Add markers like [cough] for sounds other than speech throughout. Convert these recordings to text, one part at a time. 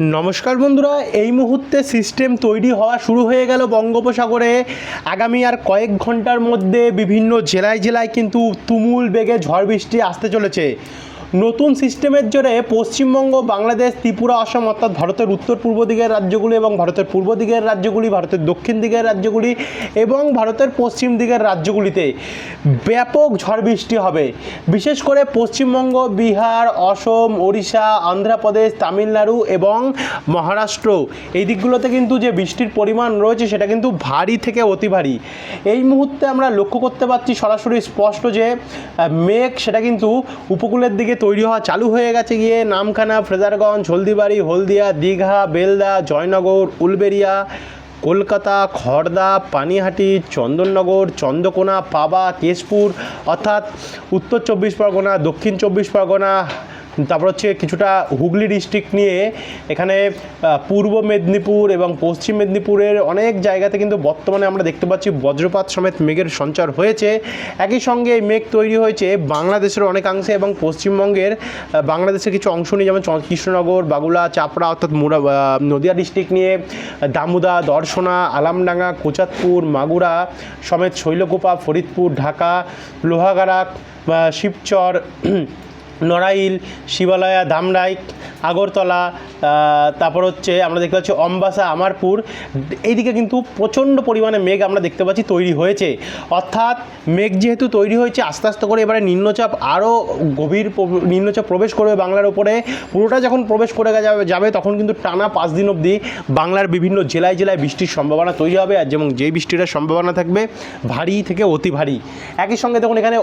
নমস্কার বন্ধুরা, এই মুহূর্তে সিস্টেম তৈরি হওয়া শুরু হয়ে গেল বঙ্গোপসাগরে। আগামী আর কয়েক ঘণ্টার মধ্যে বিভিন্ন জেলায় জেলায় কিন্তু তুমুল বেগে ঝড় বৃষ্টি আসতে চলেছে। নতুন সিস্টেমের জোরে পশ্চিমবঙ্গ, বাংলাদেশ, ত্রিপুরা, অসম অর্থাৎ ভারতের উত্তর পূর্ব দিকের রাজ্যগুলি এবং ভারতের পূর্ব দিকের রাজ্যগুলি, ভারতের দক্ষিণ দিকের রাজ্যগুলি এবং ভারতের পশ্চিম দিকের রাজ্যগুলিতে ব্যাপক ঝড় বৃষ্টি হবে। বিশেষ করে পশ্চিমবঙ্গ, বিহার, অসম, ওড়িশা, অন্ধ্রপ্রদেশ, তামিলনাড়ু এবং মহারাষ্ট্র। এই দিকগুলোতে কিন্তু যে বৃষ্টির পরিমাণ রয়েছে সেটা কিন্তু ভারী থেকে অতি ভারী। এই মুহূর্তে আমরা লক্ষ্য করতে পারছি সরাসরি স্পষ্ট যে মেঘ সেটা কিন্তু উপকূলের দিকে তৈরি হওয়া চালু হয়ে গেছে গিয়ে নামখানা, ফ্রেজারগঞ্জ, হলদিবাড়ি, হলদিয়া, দীঘা, বেলদা, জয়নগর উলবেরিয়া কলকাতা খড়দা পানিহাটি, চন্দননগর, চন্দ্রকোনা, পাবা, কেশপুর, অর্থাৎ উত্তর চব্বিশ পরগনা, দক্ষিণ চব্বিশ পরগনা তারপর হচ্ছে কিছুটা হুগলি ডিস্ট্রিক্ট নিয়ে এখানে পূর্ব মেদিনীপুর এবং পশ্চিম মেদিনীপুরের অনেক জায়গাতে কিন্তু বর্তমানে আমরা দেখতে পাচ্ছি বজ্রপাত সমেত মেঘের সঞ্চার হয়েছে। একই সঙ্গে এই মেঘ তৈরি হয়েছে বাংলাদেশের অনেকাংশে এবং পশ্চিমবঙ্গের বাংলাদেশের কিছু অংশ নিয়ে, যেমন কৃষ্ণনগর, বাগুলা, চাপড়া, অর্থাৎ মুরা নদিয়া ডিস্ট্রিক্ট নিয়ে, দামুদা, দর্শনা, আলামডাঙ্গা কোচাতপুর মাগুরা, সমেত শৈলকুপা, ফরিদপুর, ঢাকা, লোহাগাড়া শিবচর নড়াইল, শিবালয়া ধামরাই আগরতলা তারপর হচ্ছে আমরা দেখতে পাচ্ছি অম্বাসা, আমারপুর। এইদিকে কিন্তু প্রচণ্ড পরিমাণে মেঘ আমরা দেখতে পাচ্ছি তৈরি হয়েছে। অর্থাৎ মেঘ যেহেতু তৈরি হয়েছে, আস্তে আস্তে করে এবারে নিম্নচাপ আরও গভীর নিম্নচাপ প্রবেশ করবে বাংলার উপরে। পুরোটা যখন প্রবেশ করে যাবে যাবে তখন কিন্তু টানা পাঁচ দিন অবধি বাংলার বিভিন্ন জেলায় জেলায় বৃষ্টির সম্ভাবনা তৈরি হবে। আর যেমন যেই বৃষ্টিটার সম্ভাবনা থাকবে, ভারী থেকে অতি ভারী। একই সঙ্গে দেখুন এখানে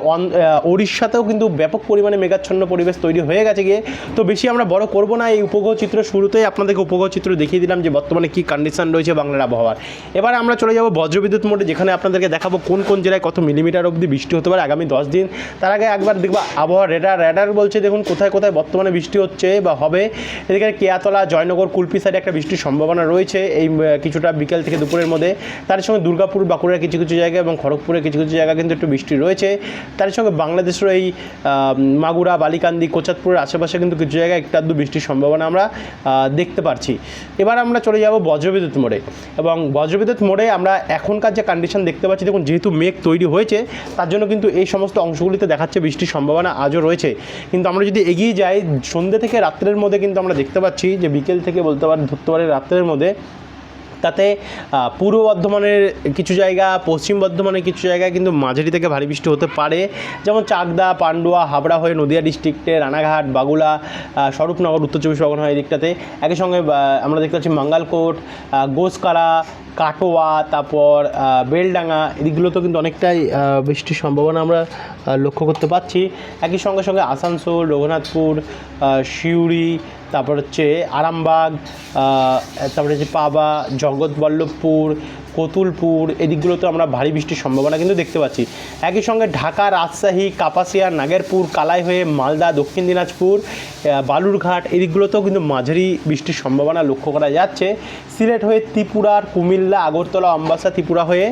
উড়িষ্যাতেও কিন্তু ব্যাপক পরিমাণে মেঘাচ্ছন্ন পরিবেশ তৈরি হয়ে গেছে গিয়ে। তো বেশি আমরা বড় করব না। এই উপগ্রহ চিত্র শুরুতেই আপনাদেরকে উপগ্রহ চিত্র দেখিয়ে দিলাম যে বর্তমানে কী কন্ডিশন রয়েছে বাংলার আবহাওয়ার। এবার আমরা চলে যাব বজ্রবিদ্যুৎ মোডে, যেখানে আপনাদেরকে দেখাবো কোন কোন জেলায় কত মিলিমিটার অবধি বৃষ্টি হতে পারে আগামী দশ দিন। তার আগে একবার দেখব আবহাওয়া রেডার রেডার বলছে, দেখুন কোথায় কোথায় বর্তমানে বৃষ্টি হচ্ছে বা হবে। এদিকে কেয়াতলা, জয়নগর, কুলপি সাইডে একটা বৃষ্টির সম্ভাবনা রয়েছে। এই কিছুটা বিকেল থেকে দুপুরের মধ্যে। তার সঙ্গে দুর্গাপুর, বাঁকুড়ার কিছু কিছু জায়গা এবং খড়গপুরের কিছু কিছু জায়গা কিন্তু একটু বৃষ্টি রয়েছে। তার সঙ্গে বাংলাদেশের এই মাগুরা বালিকান্দি কোচাতপুরের আশেপাশে কিন্তু কিছু জায়গায় একটু আধটু বৃষ্টির সম্ভাবনা আমরা দেখতে পারছি। এবার আমরা চলে যাব বজ্রবিদ্যুৎ মোড়ে। এবং বজ্রবিদ্যুৎ মোড়ে আমরা এখনকার যে কন্ডিশন দেখতে পাচ্ছি, দেখুন যেহেতু মেঘ তৈরি হয়েছে, তার জন্য কিন্তু এই সমস্ত অংশগুলিতে দেখাচ্ছে বৃষ্টির সম্ভাবনা আজও রয়েছে। কিন্তু আমরা যদি এগিয়ে যাই সন্ধ্যে থেকে রাত্রের মধ্যে কিন্তু আমরা দেখতে পাচ্ছি যে বিকেল থেকে বলতে পারি ধরতে পারি রাত্রের মধ্যে তাতে পূর্ব বর্ধমানের কিছু জায়গা, পশ্চিম বর্ধমানের কিছু জায়গায় কিন্তু মাঝারি থেকে ভারী বৃষ্টি হতে পারে। যেমন চাকদা, পান্ডুয়া, হাবড়া হয়ে নদিয়া ডিস্ট্রিক্টে, রানাঘাট, বাগুলা স্বরূপনগর, উত্তর চব্বিশ পরগনা এই দিকটাতে একই সঙ্গে আমরা দেখতে পাচ্ছি মাঙ্গালকোট গোসকারা, কাটোয়া, তারপর বেলডাঙ্গা, এদিকগুলোতেও কিন্তু অনেকটাই বৃষ্টির সম্ভাবনা আমরা লক্ষ্য করতে পারছি একই সঙ্গে সঙ্গে আসানসোল, রঘুনাথপুর সিউড়ি তারপর হচ্ছে আরামবাগ তারপরে হচ্ছে পাবা জগৎবল্লভপুর কতুলপুর, এদিকগুলোতে আমরা ভারী বৃষ্টির সম্ভাবনা কিন্তু দেখতে পাচ্ছি। একই সঙ্গে ঢাকা, রাজশাহী, কাপাসিয়া, নাগেরপুর, কালাই হয়ে মালদা, দক্ষিণ দিনাজপুর বালুরঘাট, এদিকগুলোতেও কিন্তু মাঝারি বৃষ্টির সম্ভাবনা লক্ষ্য করা যাচ্ছে। সিলেট হয়ে ত্রিপুরার কুমিল্লা, আগরতলা, অম্বাসা, ত্রিপুরা হয়ে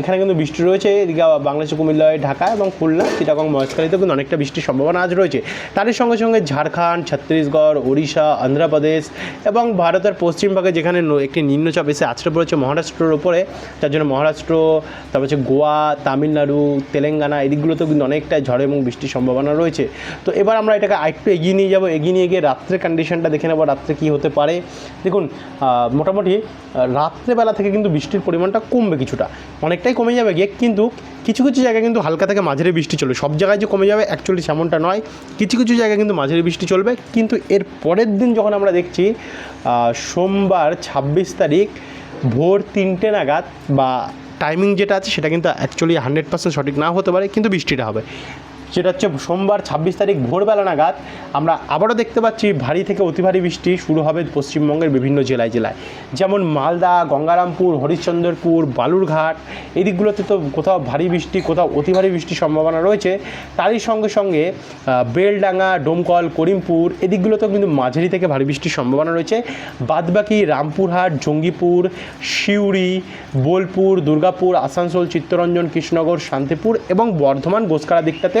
এখানে কিন্তু বৃষ্টি রয়েছে। এদিকে বাংলাদেশের কুমিল্লা হয়ে ঢাকা এবং খুলনা, চিটাগং, মহেশখালীতেও কিন্তু অনেকটা বৃষ্টির সম্ভাবনা আজ রয়েছে। তারই সঙ্গে সঙ্গে ঝাড়খণ্ড, ছত্তিশগড়, ওড়িশা, অন্ধ্রপ্রদেশ এবং ভারতের পশ্চিমভাগে যেখানে একটি নিম্নচাপ এসে আছড়ে পড়েছে মহারাষ্ট্রের উপরে, যার জন্য মহারাষ্ট্র, তারপর হচ্ছে গোয়া, তামিলনাড়ু, তেলেঙ্গানা এদিকগুলোতেও কিন্তু অনেকটাই ঝড় এবং বৃষ্টির সম্ভাবনা রয়েছে। তো এবার আমরা এটাকে আরেকটু এগিয়ে নিয়ে যাব। এগিয়ে নিয়ে গিয়ে রাত্রের কন্ডিশনটা দেখে নেব, রাত্রে কী হতে পারে। দেখুন মোটামুটি রাত্রেবেলা থেকে কিন্তু বৃষ্টির পরিমাণটা কমবে কিছুটা। অনেকটাই কমে যাবে গিয়ে কিন্তু কিছু কিছু জায়গায় কিন্তু হালকা থেকে মাঝারি বৃষ্টি চলবে। সব জায়গায় যে কমে যাবে অ্যাকচুয়ালি সেমনটা নয়। কিছু কিছু জায়গায় কিন্তু মাঝারি বৃষ্টি চলবে। কিন্তু এর পরের দিন যখন আমরা দেখছি সোমবার ছাব্বিশ তারিখ ভোর তিনটে নাগাদ বা টাইমিং যেটা আছে সেটা কিন্তু অ্যাকচুয়ালি হান্ড্রেড পার্সেন্ট সঠিক না হতে পারে, কিন্তু বৃষ্টিটা হবে। সেটা হচ্ছে সোমবার ছাব্বিশ তারিখ ভোরবেলা নাগাদ। আমরা আবারও দেখতে পাচ্ছি ভারী থেকে অতি ভারী বৃষ্টি শুরু হবে পশ্চিমবঙ্গের বিভিন্ন জেলায় জেলায়। যেমন মালদা, গঙ্গারামপুর, হরিশ্চন্দ্রপুর, বালুরঘাট। এই দিকগুলোতে তো কোথাও ভারী বৃষ্টি, কোথাও অতি ভারী বৃষ্টির সম্ভাবনা রয়েছে। তারই সঙ্গে সঙ্গে বেলডাঙ্গা, ডোমকল, করিমপুর এদিকগুলোতেও কিন্তু মাঝারি থেকে ভারী বৃষ্টির সম্ভাবনা রয়েছে। বাদবাকি রামপুরহাট, জঙ্গিপুর, সিউড়ি, বোলপুর, দুর্গাপুর, আসানসোল, চিত্তরঞ্জন, কৃষ্ণনগর, শান্তিপুর এবং বর্ধমান গোসকারা দিকটাতে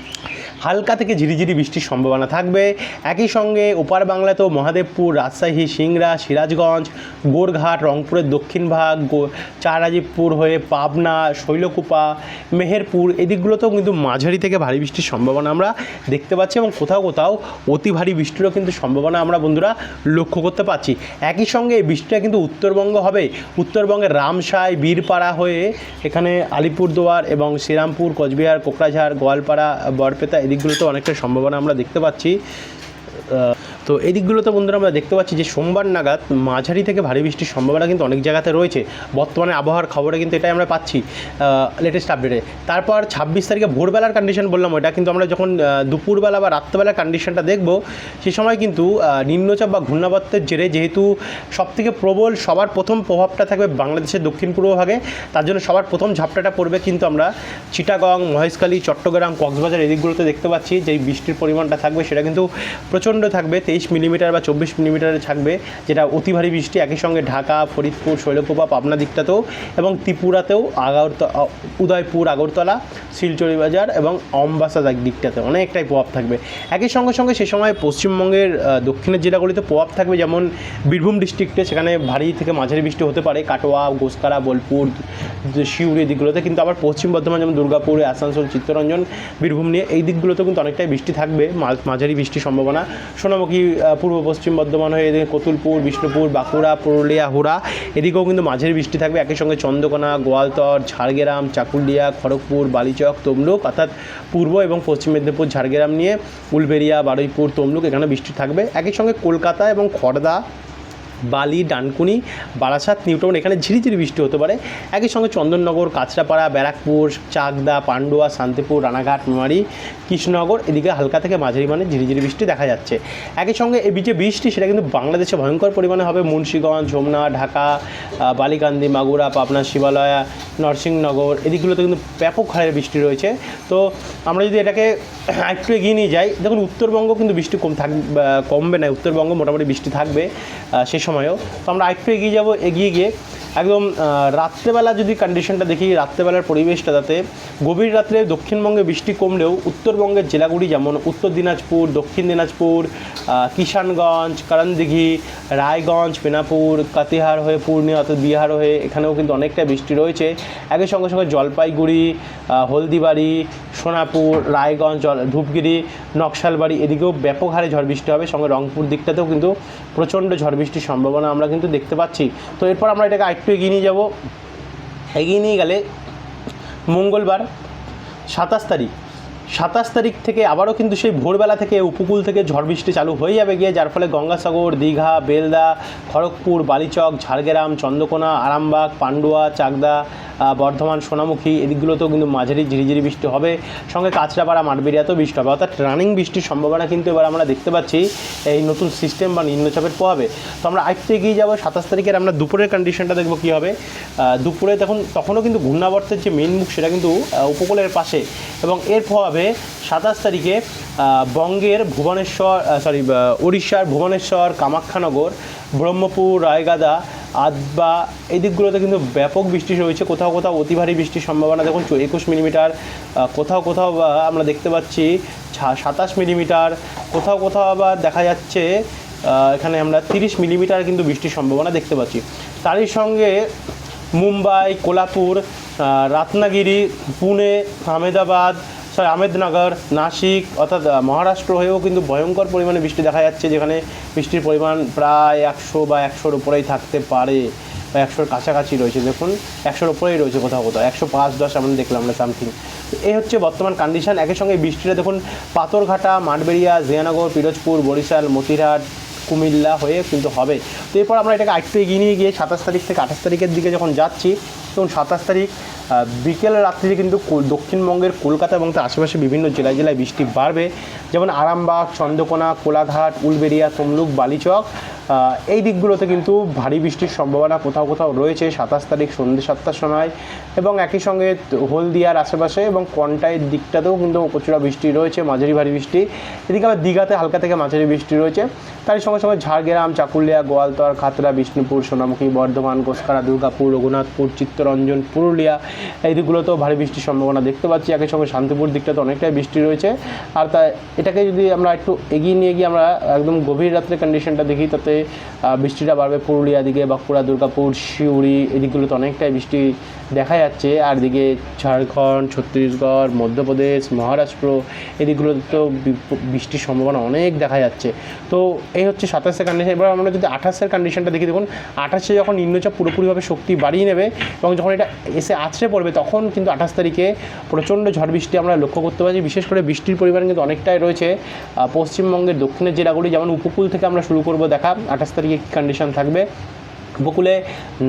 হালকা থেকে ঝিরিঝিরি বৃষ্টির সম্ভাবনা থাকবে। একই সঙ্গে ওপার বাংলাতেও মহাদেবপুর, রাজশাহী, সিংড়া, সিরাজগঞ্জ, গোরঘাট, রংপুরের দক্ষিণ ভাগ চারাজিবপুর হয়ে পাবনা, শৈলকুপা, মেহেরপুর এদিকগুলোতেও কিন্তু মাঝারি থেকে ভারী বৃষ্টির সম্ভাবনা আমরা দেখতে পাচ্ছি এবং কোথাও কোথাও অতি ভারী বৃষ্টিরও কিন্তু সম্ভাবনা আমরা বন্ধুরা লক্ষ্য করতে পারছি একই সঙ্গে এই বৃষ্টিটা কিন্তু উত্তরবঙ্গ হবে। উত্তরবঙ্গের রামসাই বীরপাড়া হয়ে এখানে আলিপুরদুয়ার এবং শ্রীরামপুর, কোচবিহার কোকরাঝাড় গোয়ালপাড়া বরপেতা এদিকগুলোতে অনেকটা সম্ভাবনা আমরা দেখতে পাচ্ছি। তো এই দিকগুলোতে বন্ধুরা আমরা দেখতে পাচ্ছি যে সোমবার নাগাদ মাঝারি থেকে ভারী বৃষ্টির সম্ভাবনা কিন্তু অনেক জায়গাতে রয়েছে। বর্তমানে আবহাওয়ার খবরে কিন্তু এটাই আমরা পাচ্ছি লেটেস্ট আপডেটে তারপর ছাব্বিশ তারিখে ভোরবেলার কন্ডিশন বললাম ওটা, কিন্তু আমরা যখন দুপুরবেলা বা রাত্রেবেলার কন্ডিশনটা দেখব, সে সময় কিন্তু নিম্নচাপ বা ঘূর্ণাবর্তের জেরে যেহেতু সবথেকে প্রবল সবার প্রথম প্রভাবটা থাকবে বাংলাদেশের দক্ষিণ পূর্ব ভাগে, তার জন্য সবার প্রথম ঝাপটাটা পড়বে কিন্তু আমরা চিটাগং, মহেশখালী, চট্টগ্রাম, কক্সবাজার এদিকগুলোতে দেখতে পাচ্ছি যে বৃষ্টির পরিমাণটা থাকবে, সেটা কিন্তু প্রচণ্ড থাকবে। তেইশ মিলিমিটার বা চব্বিশ মিলিমিটারে থাকবে, যেটা অতি ভারী বৃষ্টি, একই সঙ্গে ঢাকা, ফরিদপুর, শৈলকুপা, পাবনা দিকটাতেও এবং ত্রিপুরাতেও আগরতলা, উদয়পুর, আগরতলা, শিলচরি বাজার এবং অম্বাসা দিক- দিকটাতে অনেকটাই প্রভাব থাকবে। একই সঙ্গে সঙ্গে সে সময় পশ্চিমবঙ্গের দক্ষিণের জেলাগুলিতে প্রভাব থাকবে, যেমন বীরভূম ডিস্ট্রিক্টে, সেখানে ভারী থেকে মাঝারি বৃষ্টি হতে পারে, কাটোয়া গোসকারা বোলপুর শিউরি দিকগুলোতে কিন্তু আবার পশ্চিম বর্ধমান, যেমন দুর্গাপুর, আসানসোল, চিত্তরঞ্জন, বীরভূম নিয়ে এই দিকগুলোতেও কিন্তু অনেকটাই বৃষ্টি থাকবে মাঝারি বৃষ্টির সম্ভাবনা। সোনামুখী পূর্ব পশ্চিম বর্ধমান হয়ে এদিকে কতুলপুর, বিষ্ণুপুর, বাঁকুড়া, পুরুলিয়া, হুড়া, এদিকেও কিন্তু মাঝের বৃষ্টি থাকবে। একই সঙ্গে চন্দ্রকোনা, গোয়ালতর, ঝাড়গ্রাম, চাকুলিয়া, খড়গপুর, বালিচক, তমলুক, অর্থাৎ পূর্ব এবং পশ্চিম মেদিনীপুর, ঝাড়গ্রাম নিয়ে উলবেরিয়া বারুইপুর, তমলুক এখানে বৃষ্টি থাকবে। একই সঙ্গে কলকাতা এবং খড়দা বালি, ডানকুনি, বারাসাত, নিউটাউন, এখানে ঝিরিঝিরি বৃষ্টি হতে পারে। একই সঙ্গে চন্দননগর, কাঁচরাপাড়া, ব্যারাকপুর, চাকদা, পান্ডুয়া, শান্তিপুর, রানাঘাট, মেমারি, কৃষ্ণনগর, এদিকে হালকা থেকে মাঝারি মানে ঝিরিঝিরি বৃষ্টি দেখা যাচ্ছে। একই সঙ্গে এই যে বৃষ্টি, সেটা কিন্তু বাংলাদেশে ভয়ঙ্কর পরিমাণে হবে। মুন্সীগঞ্জ, যমুনা, ঢাকা বালিকান্দি, মাগুরা, পাবনা, শিবালয়া নরসিংনগর এদিকগুলোতে কিন্তু ব্যাপক হারে বৃষ্টি রয়েছে। তো আমরা যদি এটাকে [clears throat] একটু এগিয়ে নিয়ে যাই, দেখুন, উত্তরবঙ্গ কিন্তু বৃষ্টি কম থাক কমবে না। উত্তরবঙ্গ মোটামুটি বৃষ্টি থাকবে। সে সময়ও। তো আমরা একটু এগিয়ে যাব, এগিয়ে গিয়ে একদম রাত্রেবেলা যদি কন্ডিশনটা দেখি, রাত্রেবেলার পরিবেশটা তাতে গভীর রাত্রে দক্ষিণবঙ্গে বৃষ্টি কমলেও উত্তরবঙ্গের জেলাগুলি যেমন উত্তর দিনাজপুর, দক্ষিণ দিনাজপুর কিষানগঞ্জ, কারণদিঘি, রায়গঞ্জ, পেনাপুর, কাতিহার হয়ে পূর্ণিয়া অর্থাৎ বিহার হয়ে এখানেও কিন্তু অনেকটা বৃষ্টি রয়েছে। একই সঙ্গে সঙ্গে জলপাইগুড়ি হলদিবাড়ি, সোনাপুর, রায়গঞ্জ, জল- ধূপগিরি, নকশালবাড়ি এদিকেও ব্যাপক হারে ঝড় বৃষ্টি হবে। সঙ্গে রংপুর দিকটাতেও কিন্তু প্রচণ্ড ঝড় বৃষ্টির সম্ভাবনা আমরা কিন্তু দেখতে পাচ্ছি। তো এরপর আমরা এটাকে আরেকটু এগিয়ে নিয়ে যাব। এগিয়ে নিয়ে গেলে মঙ্গলবার সাতাশ তারিখ সাতাশ তারিখ থেকে আবারও কিন্তু সেই ভোরবেলা থেকে উপকূল থেকে ঝড় বৃষ্টি চালু হয়ে যাবে গিয়ে, যার ফলে গঙ্গাসাগর, দীঘা, বেলদা, খড়গপুর, বালিচক, ঝাড়গ্রাম, চন্দ্রকোনা, আরামবাগ, পান্ডুয়া, চাকদা বর্ধমান, সোনামুখী, এদিকগুলোতেও কিন্তু মাঝারি ঝিরিঝিরি বৃষ্টি হবে। সঙ্গে কাঁচরাপাড়া মাঠবেরিয়াতেও বৃষ্টি হবে। অর্থাৎ রানিং বৃষ্টির সম্ভাবনা কিন্তু এবার আমরা দেখতে পাচ্ছি এই নতুন সিস্টেম বা নিম্নচাপের প্রভাবে। তো আমরা আরেকটু এগিয়ে যাব। সাতাশ তারিখের আমরা দুপুরের কন্ডিশনটা দেখব কী হবে। দুপুরে তখন তখনও কিন্তু ঘূর্ণাবর্তের যে মেন মুখ, সেটা কিন্তু উপকূলের পাশে। এবং এর প্রভাবে সাতাশ তারিখে বঙ্গের ভুবনেশ্বর সরি উড়িষ্যার ভুবনেশ্বর, কামাখ্যানগর, ব্রহ্মপুর, রায়গাদা, আদবা, এই দিকগুলোতে কিন্তু ব্যাপক বৃষ্টি রয়েছে কোথাও কোথাও অতি ভারী বৃষ্টির সম্ভাবনা। দেখুন একুশ মিলিমিটার কোথাও কোথাও আমরা দেখতে পাচ্ছি সাতাশ মিলিমিটার। কোথাও কোথাও আবার দেখা যাচ্ছে এখানে আমরা তিরিশ মিলিমিটার কিন্তু বৃষ্টির সম্ভাবনা দেখতে পাচ্ছি। তারই সঙ্গে মুম্বাই, কোলাপুর রাত্নাগিরি, পুনে, আহমেদাবাদ সরি আহমেদনগর, নাসিক, অর্থাৎ মহারাষ্ট্র হয়েও কিন্তু ভয়ঙ্কর পরিমাণে বৃষ্টি দেখা যাচ্ছে, যেখানে বৃষ্টির পরিমাণ প্রায় একশো বা একশোর উপরেই থাকতে পারে বা একশোর কাছাকাছি রয়েছে। দেখুন, একশোর উপরেই রয়েছে কোথাও কোথাও, একশো পাঁচ দশ আমরা দেখলাম না সামথিং। এই হচ্ছে বর্তমান কন্ডিশন একই সঙ্গে বৃষ্টিটা দেখুন, পাথরঘাটা, মাঠবেড়িয়া জিয়ানগর পিরোজপুর, বরিশাল, মতিরহাট, কুমিল্লা হয়ে কিন্তু হবে। তো এরপর আমরা এটাকে আরেকটু এগিয়ে নিয়ে গিয়ে সাতাশ তারিখ থেকে আঠাশ তারিখের দিকে যখন যাচ্ছি, তখন সাতাশ তারিখ বিকেল রাত্রিতে কিন্তু দক্ষিণবঙ্গের কলকাতা এবং তার আশেপাশে বিভিন্ন জেলায় জেলায় বৃষ্টি বাড়বে। যেমন আরামবাগ, চন্দ্রকোনা, কোলাঘাট, উলবেড়িয়া, তমলুক, বালিচক। এই দিকগুলোতে কিন্তু ভারী বৃষ্টির সম্ভাবনা কোথাও কোথাও রয়েছে, সাতাশ তারিখ সন্ধ্যে সাতটার সময়। এবং একই সঙ্গে হলদিয়ার আশেপাশে এবং কন্টাইয়ের দিকটাতেও কিন্তু প্রচুর বৃষ্টি রয়েছে, মাঝারি ভারী বৃষ্টি। এদিকে আবার দীঘাতে হালকা থেকে মাঝারি বৃষ্টি রয়েছে। তারই সঙ্গে সঙ্গে ঝাড়গ্রাম, চাকুলিয়া, গোয়ালতর খাতড়া বিষ্ণুপুর, সোনামুখী, বর্ধমান ঘোষকারা দুর্গাপুর, রঘুনাথপুর, চিত্তরঞ্জন, পুরুলিয়া, এই দিকগুলোতেও ভারী বৃষ্টির সম্ভাবনা দেখতে পাচ্ছি। একই সঙ্গে শান্তিপুর দিকটাতে অনেকটাই বৃষ্টি রয়েছে। আর তা এটাকে যদি আমরা একটু এগিয়ে নিয়ে গিয়ে আমরা একদম গভীর রাত্রে কন্ডিশনটা দেখি, তাতে বৃষ্টিটা বাড়বে পুরুলিয়া দিকে, বাঁকুড়া, দুর্গাপুর শিউড়ি এদিকগুলোতে অনেকটাই বৃষ্টি দেখা যাচ্ছে। আর দিকে ঝাড়খণ্ড, ছত্তিশগড়, মধ্যপ্রদেশ, মহারাষ্ট্র, এদিকগুলোতে তো বৃষ্টির সম্ভাবনা অনেক দেখা যাচ্ছে। তো এই হচ্ছে সাতাশের কন্ডিশন এবার আমরা যদি আঠাশের কন্ডিশনটা দেখি, দেখুন, আঠাশে যখন নিম্নচাপ পুরোপুরিভাবে শক্তি বাড়িয়ে নেবে এবং যখন এটা এসে আছড়ে পড়বে, তখন কিন্তু আঠাশ তারিখে প্রচণ্ড ঝড় বৃষ্টি আমরা লক্ষ্য করতে পারছি। বিশেষ করে বৃষ্টির পরিমাণ কিন্তু অনেকটাই রয়েছে। পশ্চিমবঙ্গের দক্ষিণের জেলাগুলি, যেমন উপকূল থেকে আমরা শুরু করব দেখা। আঠাশ তারিখে কী কন্ডিশন থাকবে? উপকূলে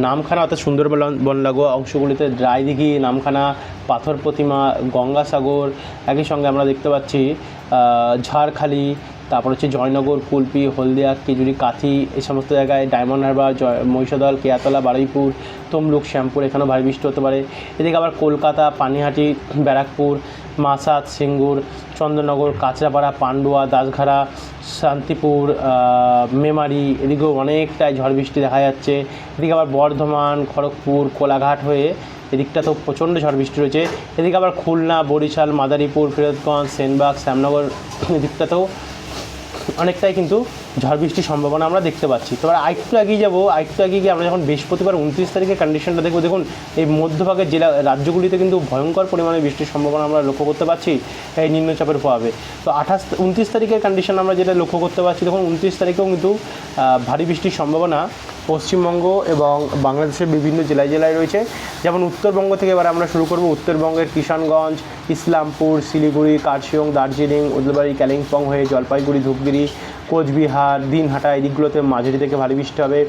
নামখানা অর্থাৎ সুন্দরবন বন লাগোয়া অংশগুলিতে ড্রাইদিঘি নামখানা, পাথর প্রতিমা, গঙ্গাসাগর, একই সঙ্গে আমরা দেখতে পাচ্ছি ঝাড়খালি, তারপর হচ্ছে জয়নগর, কুলপি, হলদিয়া কেজুরি কাথি, এই সমস্ত জায়গায় ডায়মন্ড হারবার, জয়, মহিষাদল, কেয়াতলা, বারুইপুর, তমলুক, শ্যামপুর, এখানেও ভারী বৃষ্টি হতে পারে। এদিকে আবার কলকাতা, পানিহাটি, ব্যারাকপুর মাসাদ সিঙ্গুর, চন্দ্রনগর, কাঁচরাপাড়া, পান্ডুয়া দাসঘাড়া শান্তিপুর মেমারি, এদিকেও অনেকটাই ঝড় বৃষ্টি দেখা যাচ্ছে। এদিকে আবার বর্ধমান, খড়গপুর, কোলাঘাট হয়ে এদিকটা তো প্রচণ্ড ঝড় বৃষ্টি রয়েছে। এদিকে আবার খুলনা, বরিশাল, মাদারীপুর, ফিরোজগঞ্জ, সেনবাগ, শ্যামনগর, এদিকটাতেও অনেকটাই কিন্তু ঝড় বৃষ্টির সম্ভাবনা আমরা দেখতে পাচ্ছি। তো আরেকটু আগেই যাব, আরেকটু আগে গিয়ে আমরা যখন বৃহস্পতিবার উনত্রিশ তারিখে কন্ডিশনটা দেখব, দেখুন, এই মধ্যভাগের জেলা, রাজ্যগুলিতে কিন্তু ভয়ঙ্কর পরিমাণে বৃষ্টির সম্ভাবনা আমরা লক্ষ্য করতে পারছি এই নিম্নচাপের প্রভাবে। তো আঠাশ, উনত্রিশ তারিখের কন্ডিশন আমরা যেটা লক্ষ্য করতে পারছি দেখুন, উনত্রিশ তারিখেও কিন্তু ভারী বৃষ্টির সম্ভাবনা পশ্চিমবঙ্গ এবং বাংলাদেশের বিভিন্ন জেলায় জেলায় রয়েছে। যেমন উত্তরবঙ্গ থেকে এবার আমরা শুরু করব। উত্তরবঙ্গের কিষানগঞ্জ, ইসলামপুর, শিলিগুড়ি, কার্শিয়ং, দার্জিলিং, উদলবাড়ি কালিম্পং হয়ে জলপাইগুড়ি, ধূপগিরি, কোচবিহার, দিনহাটা এই দিকগুলোতে মাঝারি থেকে ভারী বৃষ্টি হবে।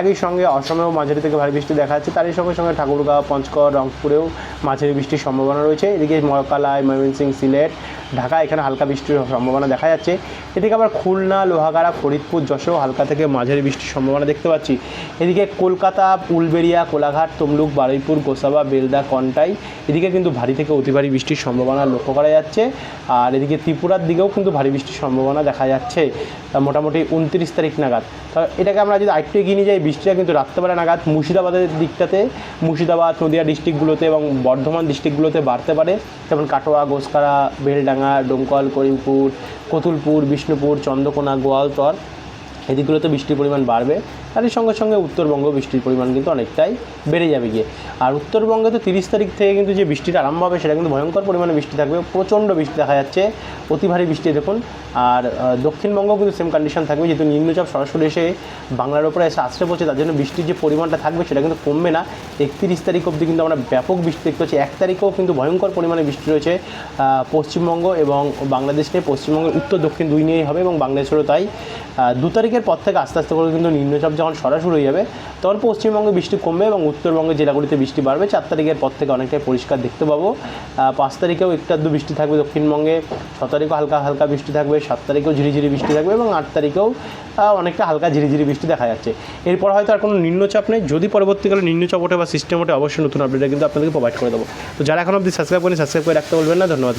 একই সঙ্গে অসমেও মাঝারি থেকে ভারী বৃষ্টি দেখা যাচ্ছে। তারই সঙ্গে সঙ্গে ঠাকুরগাঁও, পঞ্চগড়, রংপুরেও মাঝারি বৃষ্টির সম্ভাবনা রয়েছে। এদিকে মরকালাই ময়মনসিং, সিলেট, ঢাকা এখানে হালকা বৃষ্টির সম্ভাবনা দেখা যাচ্ছে। এদিকে আবার খুলনা, লোহাগাড়া, ফরিদপুর, যশোর হালকা থেকে মাঝারি বৃষ্টির সম্ভাবনা দেখতে পাচ্ছি। এদিকে কলকাতা, উলবেড়িয়া, কোলাঘাট, তমলুক, বারুইপুর, গোসাবা, বেলদা, কন্টাই এদিকে কিন্তু ভারী থেকে অতি ভারী বৃষ্টির সম্ভাবনা লক্ষ্য করা যাচ্ছে। আর এদিকে ত্রিপুরার দিকেও কিন্তু ভারী বৃষ্টির সম্ভাবনা দেখা যাচ্ছে। মোটামুটি উনত্রিশ তারিখ নাগাদ। তা এটাকে আমরা যদি আরেকটু এগিয়ে নিয়ে যাই বৃষ্টিটা কিন্তু রাত্রেবেলা নাগাদ মুর্শিদাবাদের দিকটাতে, মুর্শিদাবাদ, নদিয়া ডিস্ট্রিক্টগুলোতে এবং বর্ধমান ডিস্ট্রিক্টগুলোতে বাড়তে পারে। যেমন কাটোয়া গোসকারা বেলডাঙ্গা, ডোমকল, করিমপুর, কতুলপুর, বিষ্ণুপুর, চন্দ্রকোনা, গোয়ালতর। এদিকগুলোতে বৃষ্টির পরিমাণ বাড়বে, তারই সঙ্গে সঙ্গে উত্তরবঙ্গ বৃষ্টির পরিমাণ কিন্তু অনেকটাই বেড়ে যাবে গিয়ে। আর উত্তরবঙ্গে তো তিরিশ তারিখ থেকে কিন্তু যে বৃষ্টিটা আরম্ভ হবে, সেটা কিন্তু ভয়ঙ্কর পরিমাণে বৃষ্টি থাকবে, প্রচণ্ড বৃষ্টি দেখা যাচ্ছে, অতি ভারী বৃষ্টি দেখুন। আর দক্ষিণবঙ্গও কিন্তু সেম কন্ডিশন থাকবে, যেহেতু নিম্নচাপ সরাসরি এসে বাংলার ওপরে এসে আশ্রে পড়ছে তার জন্য বৃষ্টির যে পরিমাণটা থাকবে, সেটা কিন্তু কমবে না। একত্রিশ তারিখ অবধি কিন্তু আমরা ব্যাপক বৃষ্টি দেখতে পাচ্ছি। এক তারিখেও কিন্তু ভয়ঙ্কর পরিমাণে বৃষ্টি রয়েছে পশ্চিমবঙ্গ এবং বাংলাদেশ নিয়ে। পশ্চিমবঙ্গের উত্তর দক্ষিণ দুই নিয়েই হবে এবং বাংলাদেশেরও তাই। দু তারিখের পর থেকে আস্তে আস্তে করে কিন্তু নিম্নচাপ যখন সরাসরি হয়ে যাবে, তখন পশ্চিমবঙ্গে বৃষ্টি কমবে এবং উত্তরবঙ্গের জেলাগুলিতে বৃষ্টি বাড়বে। চার তারিখের পর থেকে অনেকটাই পরিষ্কার দেখতে পাবো। পাঁচ তারিখেও একটু আধটু বৃষ্টি থাকবে দক্ষিণবঙ্গে, ছ তারিখেও হালকা হালকা বৃষ্টি থাকবে, সাত তারিখেও ঝিরিঝিরি বৃষ্টি থাকবে এবং আট তারিখেও অনেকটা হালকা ঝিরিঝিরি বৃষ্টি দেখা যাচ্ছে। এরপর হয়তো আর কোনো নিম্নচাপ নেই। যদি পরবর্তীকালে নিম্নচাপ ওঠে বা সিস্টেম ওঠে, অবশ্যই নতুন আপডেটটা কিন্তু আপনাদেরকে প্রোভাইড করে দেবো। তো যারা এখন অবধি সাবস্ক্রাইব করেন সাবস্ক্রাইব করে রাখতে বলবেন না। ধন্যবাদ